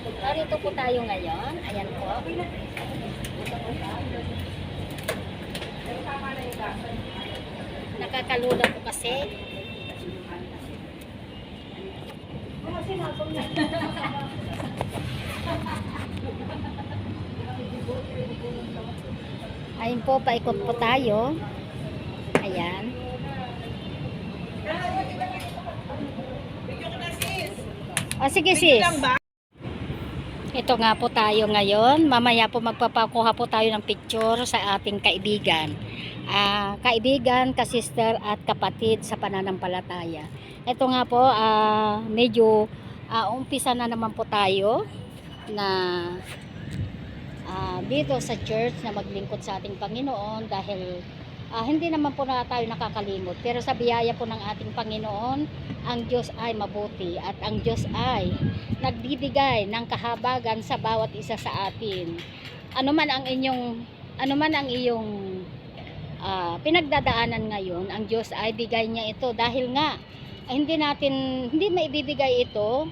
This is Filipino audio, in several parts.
Narito po tayo ngayon. Ayan po. Nakakalula po kasi. Ayun po, paikot po tayo. Ayan. O sige sis. Ito nga po tayo ngayon. Mamaya po magpapakuha po tayo ng picture sa ating kaibigan. Ah, kaibigan, kasister at kapatid sa pananampalataya. Ito nga po, ah, medyo ah, umpisa na naman po tayo na ah, dito sa church na maglingkod sa ating Panginoon dahil ah, hindi naman po na tayo nakakalimot. Pero sa biyaya po ng ating Panginoon, ang Diyos ay mabuti at ang Diyos ay nagbibigay ng kahabagan sa bawat isa sa atin. Ano man ang inyong ano man ang iyong ah, pinagdadaanan ngayon, ang Diyos ay bigay niya ito dahil nga ay hindi natin hindi maibibigay ito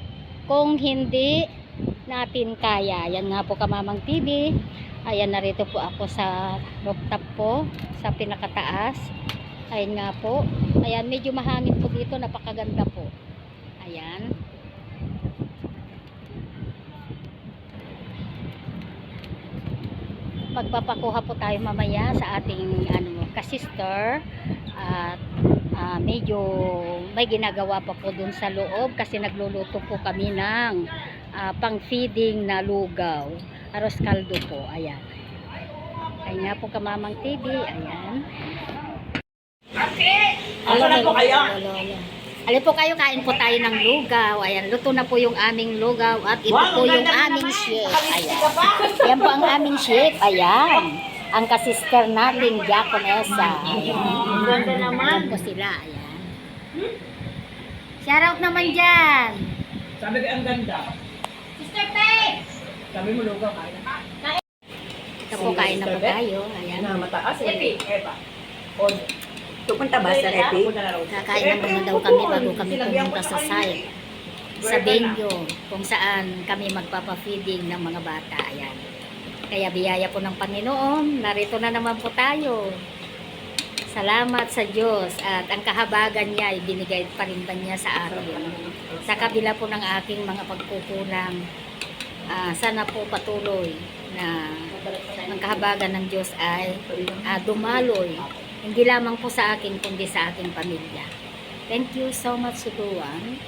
kung hindi natin kaya. Yan nga po Kamamang TV. Ayan narito po ako sa rooftop po sa pinakataas. Ayan nga po. Ayan medyo mahangin po dito, napakaganda po. Ayan. magpapakuha po tayo mamaya sa ating ano kasister at ah, medyo may ginagawa pa po dun sa loob kasi nagluluto po kami ng ah, pang feeding na lugaw aros kaldo po ayan ayan nga po kamamang TV ayan Asa na po kayo? Alin po kayo, kain po tayo ng lugaw. Ayan, luto na po yung aming lugaw at ito Wow, po yung aming naman. chef. Nakalistik Ayan. Yan po ang aming chef. Ayan. Ang kasister natin. Ang ganda naman. Po sila. Ayan. Shoutout naman dyan. Sabi ko ang ganda. Sabi mo lugaw kaya. Ito po, kain na po tayo. Ayan. Na mataas. Epi. Epa. On. Pupunta ba sa Repi? Kakain naman daw kami bago kami pumunta sa site. Sa venue kung saan kami magpapa-feeding ng mga bata. Ayan. Kaya biyaya po ng Panginoon, narito na naman po tayo. Salamat sa Diyos at ang kahabagan niya ay binigay pa rin ba niya sa atin. Sa kabila po ng aking mga pagkukulang, ah, sana po patuloy na ang kahabagan ng Diyos ay ah, dumaloy hindi lamang po sa akin kundi sa aking pamilya. Thank you so much everyone.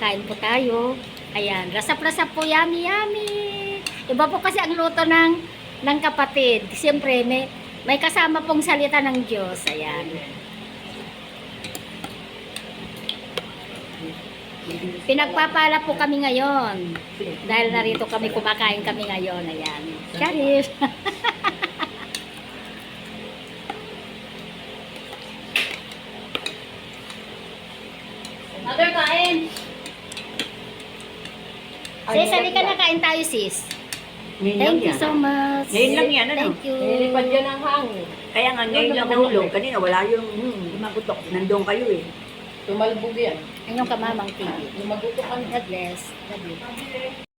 Kain po tayo. Ayan, rasap-rasap po, yummy, yummy. Iba po kasi ang luto ng, ng kapatid. Siyempre, may, may kasama pong salita ng Diyos. Ayan. Pinagpapala po kami ngayon. Dahil narito kami, kumakain kami ngayon. Ayan. Charis. Mother, kain. Sis, halika na kain tayo, sis. Ngayon lang Thank you yan. so much. Ngayon lang yan, ano? Thank you. Nilipad yan ang hangin. Kaya nga ngayon lang nahulog. Kanina wala yung hmm. Nandun kayo eh. Tumalbog yan. Anyong kamamang TV. Lumagutok ka God bless. God bless.